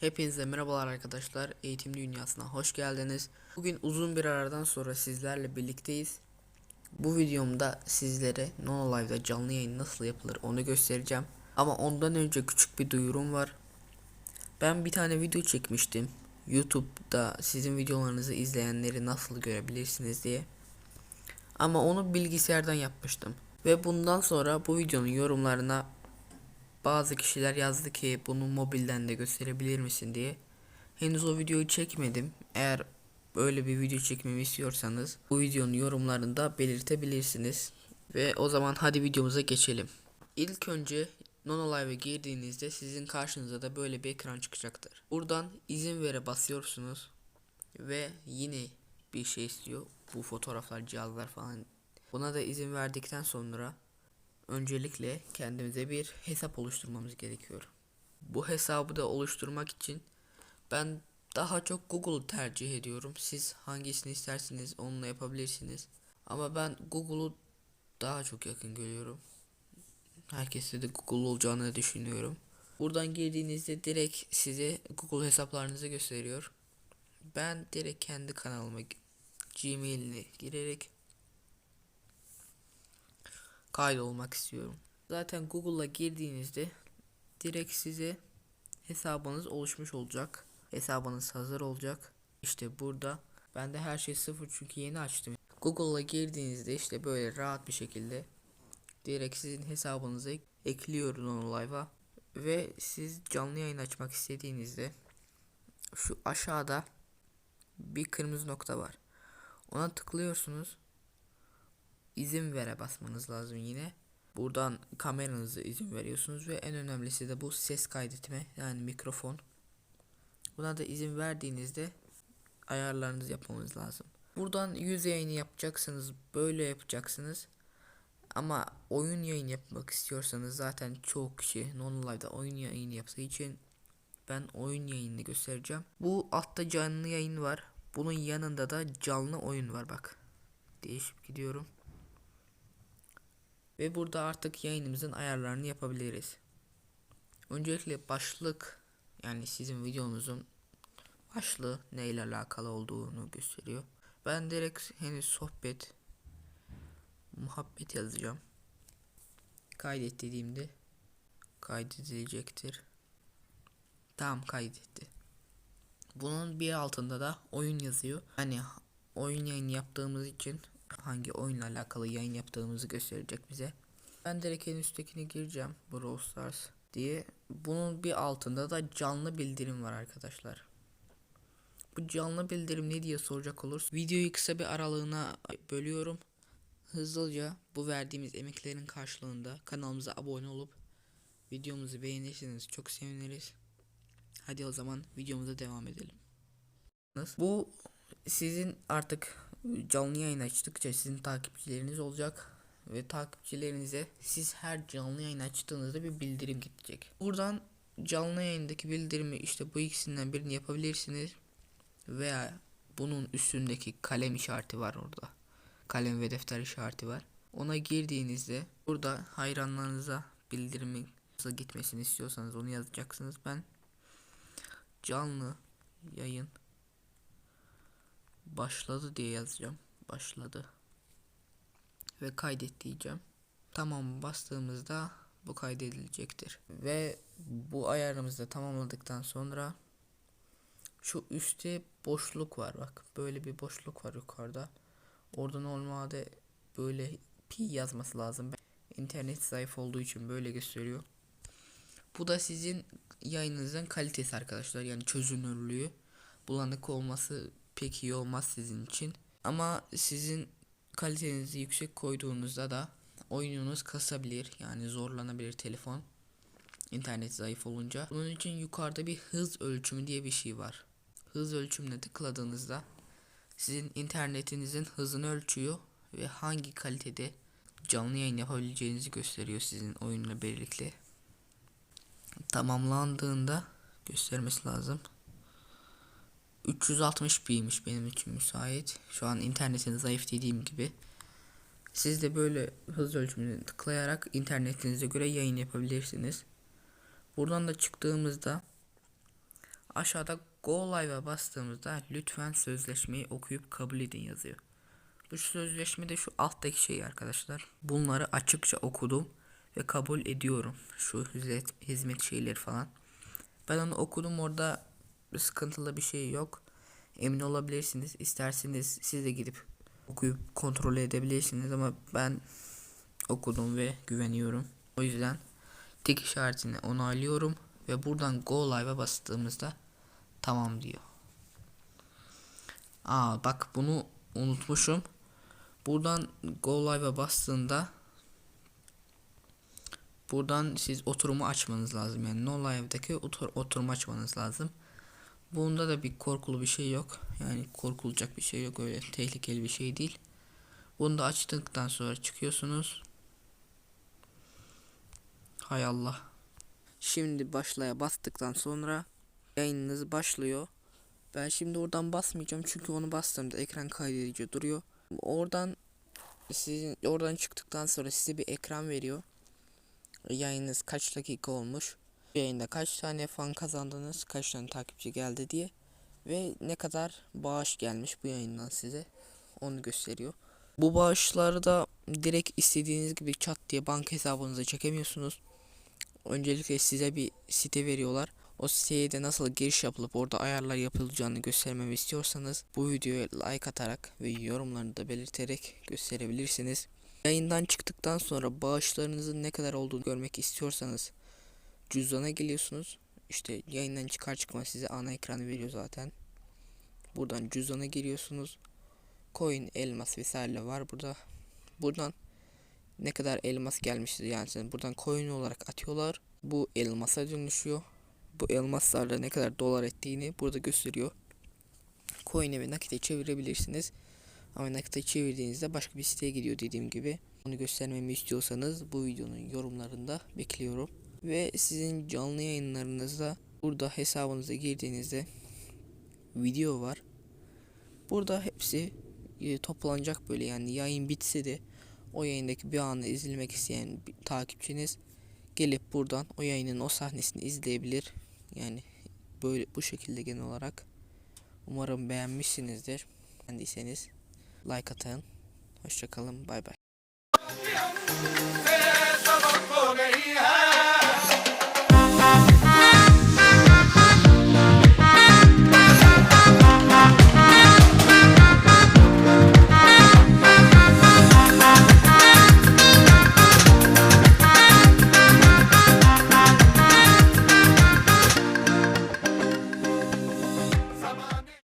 Hepinize merhabalar arkadaşlar. Eğitim dünyasına hoş geldiniz. Bugün uzun bir aradan sonra sizlerle birlikteyiz. Bu videomda sizlere Nono Live'da canlı yayın nasıl yapılır onu göstereceğim. Ama ondan önce küçük bir duyurum var. Ben bir tane video çekmiştim. YouTube'da sizin videolarınızı izleyenleri nasıl görebilirsiniz diye. Ama onu bilgisayardan yapmıştım. Ve bundan sonra bu videonun yorumlarına bazı kişiler yazdı ki bunu mobilden de gösterebilir misin diye. Henüz o videoyu çekmedim. Eğer böyle bir video çekmemi istiyorsanız bu videonun yorumlarında belirtebilirsiniz. Ve o zaman hadi videomuza geçelim. İlk önce Nono Live'e girdiğinizde sizin karşınıza da böyle bir ekran çıkacaktır. Buradan izin vere basıyorsunuz ve yine bir şey istiyor. Bu fotoğraflar, cihazlar falan. Buna da izin verdikten sonra öncelikle kendimize bir hesap oluşturmamız gerekiyor. Bu hesabı da oluşturmak için ben daha çok Google'u tercih ediyorum. Siz hangisini isterseniz onunla yapabilirsiniz. Ama ben Google'u daha çok yakın görüyorum. Herkeste de Google olacağını düşünüyorum. Buradan girdiğinizde direkt size Google hesaplarınızı gösteriyor. Ben direkt kendi kanalıma Gmail'ine girerek kaydolmak istiyorum. Zaten Google'a girdiğinizde direkt size hesabınız oluşmuş olacak. Hesabınız hazır olacak. İşte burada. Bende her şey sıfır çünkü yeni açtım. Google'a girdiğinizde işte böyle rahat bir şekilde direkt sizin hesabınızı ekliyoruz onu live'a ve siz canlı yayın açmak istediğinizde şu aşağıda bir kırmızı nokta var. Ona tıklıyorsunuz izin vere basmanız lazım yine. Buradan kameranızı izin veriyorsunuz ve en önemlisi de bu ses kaydetme yani mikrofon. Buna da izin verdiğinizde ayarlarınızı yapmamız lazım. Buradan yüz yayını yapacaksınız, böyle yapacaksınız. Ama oyun yayın yapmak istiyorsanız zaten çok kişi non-live'da oyun yayını yaptığı için ben oyun yayını göstereceğim. Bu altta canlı yayın var. Bunun yanında da canlı oyun var bak. Değişip gidiyorum. Ve burada artık yayınımızın ayarlarını yapabiliriz. Öncelikle başlık yani sizin videonuzun başlığı neyle alakalı olduğunu gösteriyor. Ben direkt henüz sohbet muhabbet yazacağım. Kaydet dediğimde kaydedilecektir. Tamam kaydetti. Bunun bir altında da oyun yazıyor. Hani oyun yayın yaptığımız için hangi oyunla alakalı yayın yaptığımızı gösterecek bize. Ben direkt en üsttekine gireceğim. Brawl Stars diye. Bunun bir altında da canlı bildirim var arkadaşlar. Bu canlı bildirim ne diye soracak olursa videoyu kısa bir aralığına bölüyorum. Hızlıca bu verdiğimiz emeklerin karşılığında kanalımıza abone olup videomuzu beğenirseniz çok seviniriz. Hadi o zaman videomuza devam edelim. Bu sizin artık canlı yayın açtıkça sizin takipçileriniz olacak ve takipçilerinize siz her canlı yayın açtığınızda bir bildirim gidecek. Buradan canlı yayındaki bildirimi işte bu ikisinden birini yapabilirsiniz veya bunun üstündeki kalem işareti var orada. Kalem ve defter işareti var. Ona girdiğinizde burada hayranlarınıza bildirimi nasıl gitmesini istiyorsanız onu yazacaksınız. Ben canlı yayın başladı diye yazacağım. Başladı. Ve kaydet diyeceğim. Tamam bastığımızda bu kaydedilecektir. Ve bu ayarımızı tamamladıktan sonra şu üstte boşluk var bak. Böyle bir boşluk var yukarıda. Orada normalde böyle pi yazması lazım. İnternet zayıf olduğu için böyle gösteriyor. Bu da sizin yayınınızın kalitesi arkadaşlar. Yani çözünürlüğü. Bulanık olması pek iyi olmaz sizin için. Ama sizin kalitenizi yüksek koyduğunuzda da oyununuz kasabilir. Yani zorlanabilir telefon. İnternet zayıf olunca. Bunun için yukarıda bir hız ölçümü diye bir şey var. Hız ölçümüne tıkladığınızda sizin internetinizin hızını ölçüyor ve hangi kalitede canlı yayın yapabileceğinizi gösteriyor sizin oyunla birlikte. Tamamlandığında göstermesi lazım. 360p'ymiş benim için müsait. Şu an internetin zayıf dediğim gibi. Siz de böyle hız ölçümünü tıklayarak internetinize göre yayın yapabilirsiniz. Buradan da çıktığımızda aşağıda Go Live'a bastığımızda lütfen sözleşmeyi okuyup kabul edin yazıyor. Bu sözleşmede şu alttaki şey arkadaşlar. Bunları açıkça okudum ve kabul ediyorum. Şu hizmet, hizmet şeyleri falan. Ben onu okudum orada sıkıntılı bir şey yok. Emin olabilirsiniz. İsterseniz siz de gidip okuyup kontrol edebilirsiniz ama ben okudum ve güveniyorum. O yüzden tik işaretini onaylıyorum ve buradan go live'a bastığımızda tamam diyor. Aa bak bunu unutmuşum. Buradan go live'a bastığında buradan siz oturumu açmanız lazım. Yani no live'daki otur oturumu açmanız lazım. Bunda da bir korkulu bir şey yok. Yani korkulacak bir şey yok. Öyle tehlikeli bir şey değil. Bunu da açtıktan sonra çıkıyorsunuz. Hay Allah. Şimdi başlaya bastıktan sonra yayınınız başlıyor. Ben şimdi oradan basmayacağım çünkü onu bastığımda ekran kaydedici duruyor. Oradan sizin oradan çıktıktan sonra size bir ekran veriyor. Yayınınız kaç dakika olmuş? Yayında kaç tane fan kazandınız? Kaç tane takipçi geldi diye ve ne kadar bağış gelmiş bu yayından size onu gösteriyor. Bu bağışları da direkt istediğiniz gibi çat diye banka hesabınıza çekemiyorsunuz. Öncelikle size bir site veriyorlar. O siteye de nasıl giriş yapılıp orada ayarlar yapılacağını göstermemi istiyorsanız bu videoya like atarak ve yorumlarını da belirterek gösterebilirsiniz. Yayından çıktıktan sonra bağışlarınızın ne kadar olduğunu görmek istiyorsanız cüzdana geliyorsunuz. İşte yayından çıkar çıkmaz size ana ekranı veriyor zaten. Buradan cüzdana giriyorsunuz. Coin, elmas vesaire var burada. Buradan ne kadar elmas gelmiştir yani sen buradan coin olarak atıyorlar. Bu elmasa dönüşüyor. Bu elmaslarla ne kadar dolar ettiğini burada gösteriyor. Coin'e ve nakite çevirebilirsiniz. Ama nakite çevirdiğinizde başka bir siteye gidiyor dediğim gibi. Onu göstermemi istiyorsanız bu videonun yorumlarında bekliyorum. Ve sizin canlı yayınlarınızda burada hesabınıza girdiğinizde video var. Burada hepsi e, toplanacak böyle yani yayın bitse de o yayındaki bir anı izlemek isteyen bir takipçiniz gelip buradan o yayının o sahnesini izleyebilir. Yani böyle bu şekilde genel olarak. Umarım beğenmişsinizdir. Beğendiyseniz like atın. Hoşçakalın. Bay bay.